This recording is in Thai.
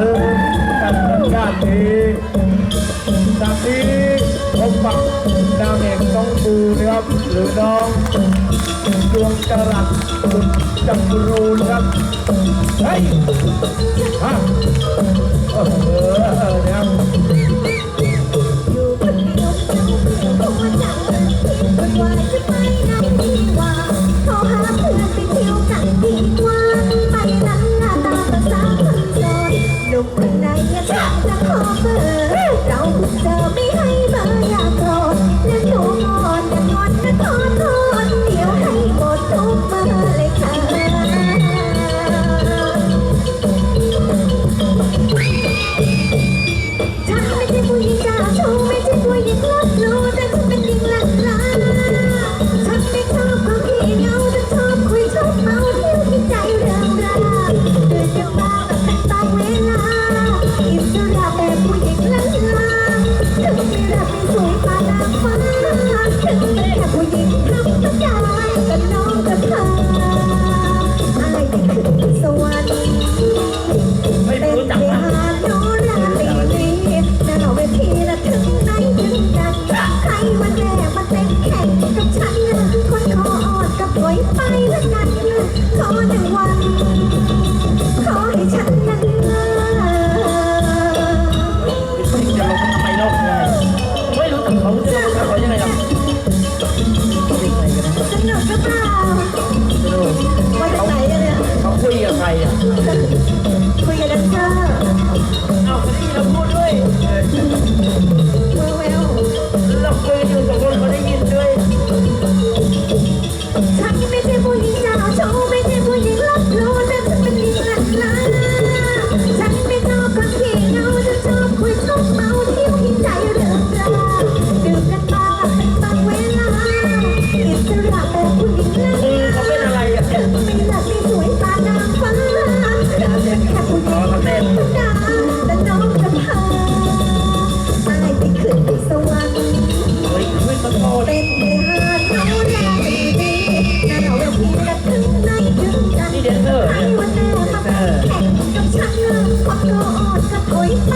นกันเหมือนด้านนี้ด้านนี้พบกับนางเอกต้องดูนะครับหรือน้องดวงจรัสบุตรจำรูนครับเฮ้ยฮะ เธอไม่ให้เบอร์อย่าโกรธนึกดูก่อนจะงอนจะขอโทษเดี๋ยวให้หมดทุกเบอร์เลยค่ะไม่ใช่ผู้หจ้ไม่ใช่ผู้ Gracias. ก็อดกับกุ้ยไป